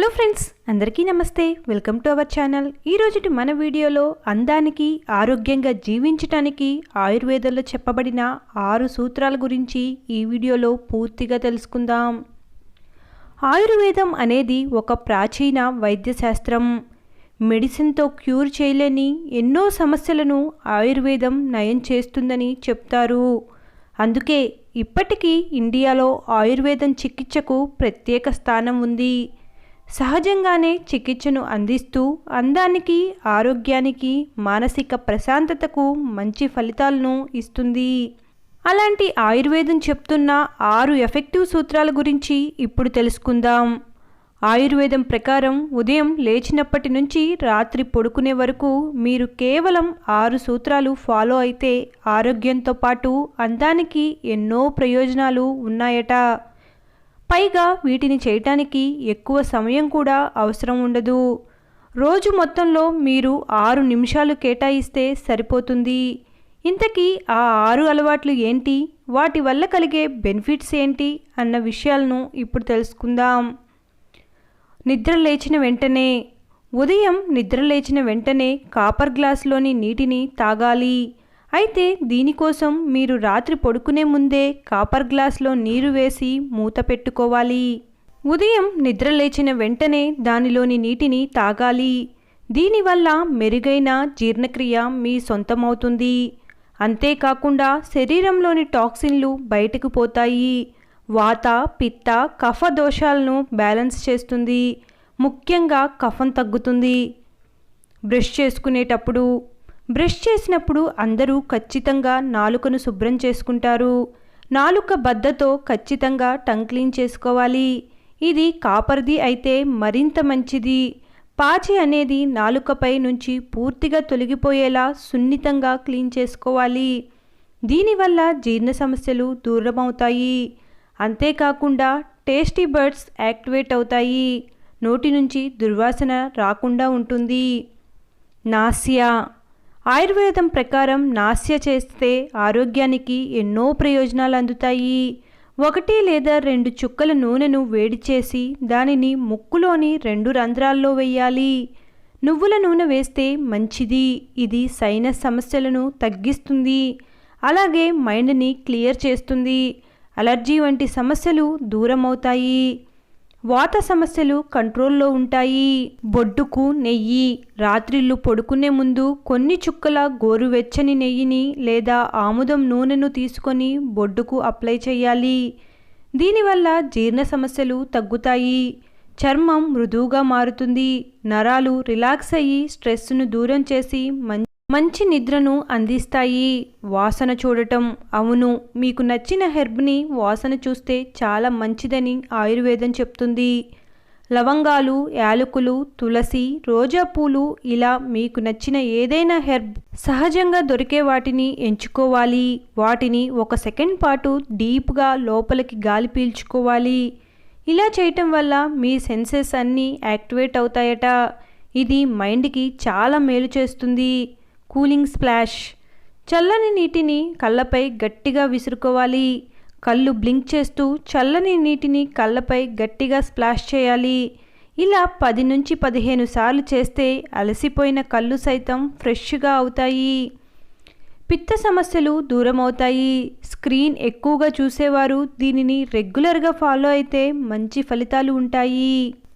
Hello friends అందరికీ నమస్తే. Welcome to our channel. ఈరోజుటి మన వీడియోలో అందానికి ఆరోగ్యంగా జీవించటానికి ఆయుర్వేదంలో చెప్పబడిన ఆరు సూత్రాల గురించి ఈ వీడియోలో పూర్తిగా తెలుసుకుందాం. ఆయుర్వేదం అనేది ఒక ప్రాచీన వైద్యశాస్త్రం. మెడిసిన్తో క్యూర్ చేయలేని ఎన్నో సమస్యలను ఆయుర్వేదం నయం చేస్తుందని చెప్తారు. అందుకే ఇప్పటికీ ఇండియాలో ఆయుర్వేదం చికిత్సకు ప్రత్యేక స్థానం ఉంది. సహజంగానే చికిత్సను అందిస్తూ అందానికి ఆరోగ్యానికి మానసిక ప్రశాంతతకు మంచి ఫలితాలను ఇస్తుంది. అలాంటి ఆయుర్వేదం చెప్తున్న ఆరు ఎఫెక్టివ్ సూత్రాల గురించి ఇప్పుడు తెలుసుకుందాం. ఆయుర్వేదం ప్రకారం ఉదయం లేచినప్పటి నుంచి రాత్రి పడుకునే వరకు మీరు కేవలం ఆరు సూత్రాలు ఫాలో అయితే ఆరోగ్యంతో పాటు అందానికి ఎన్నో ప్రయోజనాలు ఉన్నాయట. పైగా వీటిని చేయటానికి ఎక్కువ సమయం కూడా అవసరం ఉండదు. రోజు మొత్తంలో మీరు ఆరు నిమిషాలు కేటాయిస్తే సరిపోతుంది. ఇంతకీ ఆ ఆరు అలవాట్లు ఏంటి? వాటి వల్ల కలిగే బెనిఫిట్స్ ఏంటి? అన్న విషయాలను ఇప్పుడు తెలుసుకుందాం. నిద్ర లేచిన వెంటనే ఉదయం నిద్ర లేచిన వెంటనే కాపర్ గ్లాసులోని నీటిని తాగాలి. అయితే దీనికోసం మీరు రాత్రి పడుకునే ముందే కాపర్ గ్లాస్లో నీరు వేసి మూత పెట్టుకోవాలి. ఉదయం నిద్ర లేచిన వెంటనే దానిలోని నీటిని తాగాలి. దీనివల్ల మెరుగైన జీర్ణక్రియ మీ సొంతమవుతుంది. అంతేకాకుండా శరీరంలోని టాక్సిన్లు బయటకు పోతాయి. వాత పిత్త కఫ దోషాలను బ్యాలెన్స్ చేస్తుంది. ముఖ్యంగా కఫం తగ్గుతుంది. బ్రష్ చేసుకునేటప్పుడు బ్రష్ చేసినప్పుడు అందరూ ఖచ్చితంగా నాలుకను శుభ్రం చేసుకుంటారు. నాలుక బద్దతో ఖచ్చితంగా టంగ్ క్లీన్ చేసుకోవాలి. ఇది కాపర్ది అయితే మరింత మంచిది. పాచి అనేది నాలుకపై నుంచి పూర్తిగా తొలగిపోయేలా సున్నితంగా క్లీన్ చేసుకోవాలి. దీనివల్ల జీర్ణ సమస్యలు దూరమవుతాయి. అంతేకాకుండా టేస్టీ బర్డ్స్ యాక్టివేట్ అవుతాయి. నోటి నుంచి దుర్వాసన రాకుండా ఉంటుంది. నాసియా ఆయుర్వేదం ప్రకారం నాస్య చేస్తే ఆరోగ్యానికి ఎన్నో ప్రయోజనాలు అందుతాయి. ఒకటి లేదా రెండు చుక్కల నూనెను వేడి చేసి దానిని ముక్కులోని రెండు రంధ్రాల్లో వేయాలి. నువ్వుల నూనె వేస్తే మంచిది. ఇది సైనస్ సమస్యలను తగ్గిస్తుంది. అలాగే మైండ్ని క్లియర్ చేస్తుంది. అలర్జీ వంటి సమస్యలు దూరం అవుతాయి వాత సమస్యలు కంట్రోల్లో ఉంటాయి. బొడ్డుకు నెయ్యి రాత్రిళ్ళు పడుకునే ముందు కొన్ని చుక్కల గోరువెచ్చని నెయ్యిని లేదా ఆముదం నూనెను తీసుకొని బొడ్డుకు అప్లై చేయాలి. దీనివల్ల జీర్ణ సమస్యలు తగ్గుతాయి. చర్మం మృదువుగా మారుతుంది. నరాలు రిలాక్స్ అయ్యి స్ట్రెస్ను దూరం చేసి మంచి మంచి నిద్రను అందిస్తాయి. వాసన చూడటం అవును. మీకు నచ్చిన హెర్బ్ని వాసన చూస్తే చాలా మంచిదని ఆయుర్వేదం చెప్తుంది. లవంగాలు యాలకులు తులసి రోజా పూలు ఇలా మీకు నచ్చిన ఏదైనా హెర్బ్ సహజంగా దొరికే వాటిని ఎంచుకోవాలి. వాటిని ఒక సెకండ్ పాటు డీప్గా లోపలికి గాలి పీల్చుకోవాలి. ఇలా చేయటం వల్ల మీ సెన్సెస్ అన్నీ యాక్టివేట్ అవుతాయట. ఇది మైండ్కి చాలా మేలు చేస్తుంది. Cooling splash. చల్లని నీటిని కళ్ళపై గట్టిగా విసురుకోవాలి. కళ్ళు బ్లింక్ చేస్తూ చల్లని నీటిని కళ్ళపై గట్టిగా స్ప్లాష్ చేయాలి. ఇలా పది నుంచి పదిహేను సార్లు చేస్తే అలసిపోయిన కళ్ళు సైతం ఫ్రెష్గా అవుతాయి. పిత్త సమస్యలు దూరం అవుతాయి స్క్రీన్ ఎక్కువగా చూసేవారు దీనిని రెగ్యులర్గా ఫాలో అయితే మంచి ఫలితాలు ఉంటాయి.